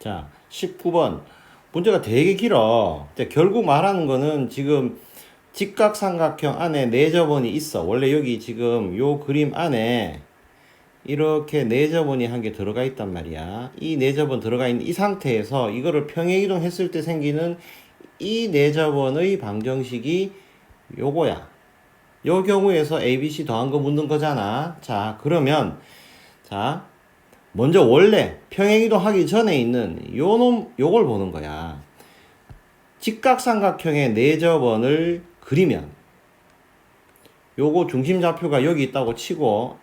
자, 19번. 문제가 되게 길어. 결국 말하는 거는 지금 직각삼각형 안에 내저번이 있어. 원래 여기 지금 요 그림 안에 이렇게 내저번이 한 개 들어가 있단 말이야. 이 내저번 들어가 있는 이 상태에서 이거를 평행이동 했을 때 생기는 이 내저번의 방정식이 요거야. 요 경우에서 ABC 더한 거 묻는 거잖아. 자, 그러면 자, 먼저 원래 평행이동 하기 전에 있는 요 놈, 요걸 보는 거야. 직각삼각형의 내저번을 그리면 요거 중심 좌표가 여기 있다고 치고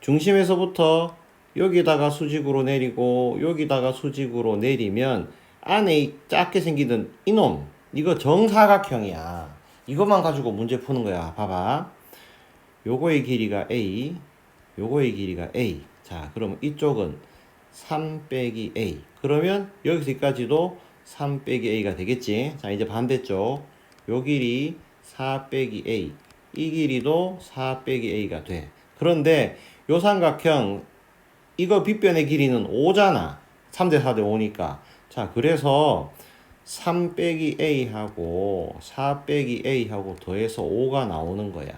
중심에서부터 여기다가 수직으로 내리고 여기다가 수직으로 내리면 안에 이 작게 생기던 이놈 이거 정사각형이야. 이것만 가지고 문제 푸는 거야. 봐봐. 요거의 길이가 A, 요거의 길이가 A. 자, 그럼 이쪽은 3 빼기 A. 그러면 여기까지도 3 빼기 A가 되겠지. 자, 이제 반대쪽. 요 길이 4 빼기 A. 이 길이도 4 빼기 A가 돼. 그런데 요 삼각형 이거 빗변의 길이는 5잖아. 3대 4대 5니까. 자, 그래서 3 빼기 A하고 4 빼기 A하고 더해서 5가 나오는 거야.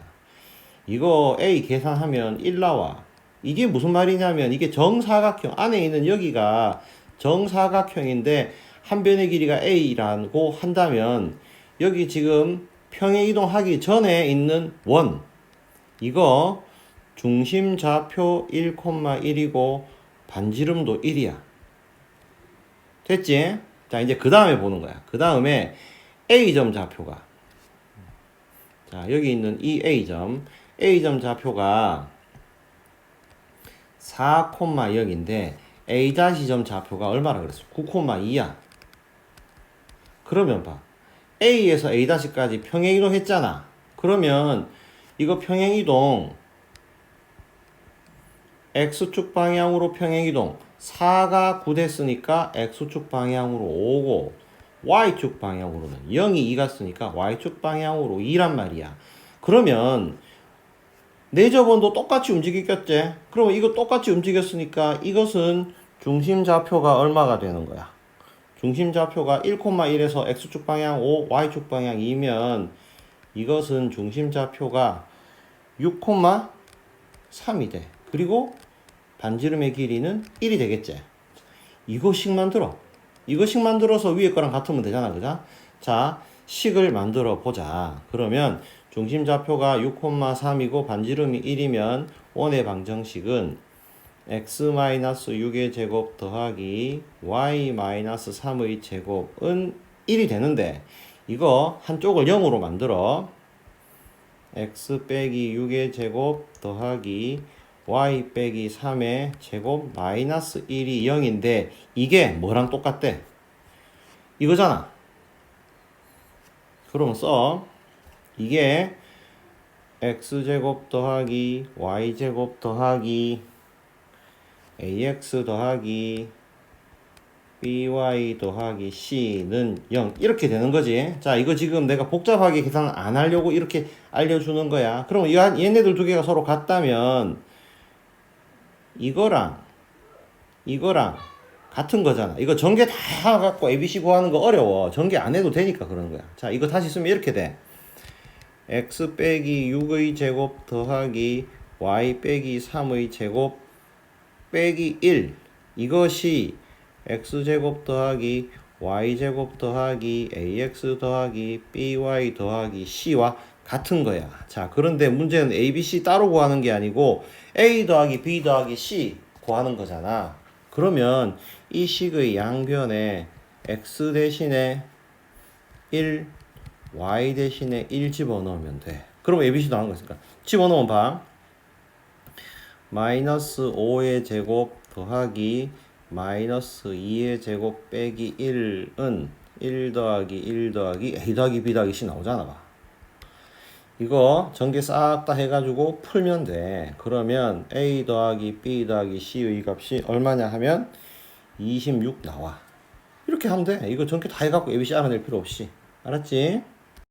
이거 A 계산하면 1 나와. 이게 무슨 말이냐면 이게 정사각형 안에 있는 여기가 정사각형인데 한 변의 길이가 A라고 한다면 여기 지금 평행 이동하기 전에 있는 원 이거 중심 좌표 1,1이고 반지름도 1이야. 됐지? 자, 이제 그 다음에 보는 거야. 그 다음에 A점 좌표가. 자, 여기 있는 이 A점. A점 좌표가 4,0인데 A-점 좌표가 얼마라 그랬어? 9,2야. 그러면 봐. A에서 A-까지 평행이동 했잖아. 그러면 이거 평행이동 X축 방향으로 평행이동 4가 9 됐으니까 X축 방향으로 5고 Y축 방향으로는 0이 2 갔으니까 Y축 방향으로 2란 말이야. 그러면 내저번도 똑같이 움직이겠지? 그러면 이거 똑같이 움직였으니까 이것은 중심 좌표가 얼마가 되는 거야? 중심 좌표가 1,1에서 X축 방향 5, Y축 방향 2면 이것은 중심 좌표가 6,3이 돼. 그리고 반지름의 길이는 1이 되겠지. 이거식 만들어. 이거식 만들어서 위에 거랑 같으면 되잖아. 그죠? 자, 식을 만들어 보자. 그러면 중심 좌표가 6,3이고 반지름이 1이면 원의 방정식은 x-6의 제곱 더하기 y-3의 제곱은 1이 되는데 이거 한쪽을 0으로 만들어 x 빼기 6의 제곱 더하기 y 빼기 3의 제곱 마이너스 1이 0인데 이게 뭐랑 똑같대? 이거잖아. 그럼 써. 이게 x제곱 더하기 y제곱 더하기 ax 더하기 by 더하기 c는 0 이렇게 되는 거지. 자 이거 지금 내가 복잡하게 계산 안 하려고 이렇게 알려주는 거야. 그럼 이 얘네들 두 개가 서로 같다면 이거랑 이거랑 같은 거잖아. 이거 전개 다 갖고 ABC 구하는 거 어려워. 전개 안 해도 되니까 그러는 거야. 자 이거 다시 쓰면 이렇게 돼 x 빼기 6의 제곱 더하기 y 빼기 3의 제곱 빼기 1 이것이 x제곱 더하기 y제곱 더하기 ax 더하기 by 더하기 c와 같은 거야. 자, 그런데 문제는 a, b, c 따로 구하는 게 아니고 a 더하기 b 더하기 c 구하는 거잖아. 그러면 이 식의 양변에 x 대신에 1, y 대신에 1 집어넣으면 돼. 그럼 a, b, c 나온 거니까 집어넣으면 봐. 마이너스 5의 제곱 더하기 마이너스 2의 제곱 빼기 1은 1 더하기 1 더하기 a 더하기 b 더하기 c 나오잖아 봐. 이거 전개 싹 다 해가지고 풀면 돼. 그러면 a 더하기 b 더하기 c의 값이 얼마냐 하면 26 나와. 이렇게 하면 돼. 이거 전개 다 해갖고 ABC 알아낼 필요 없이. 알았지?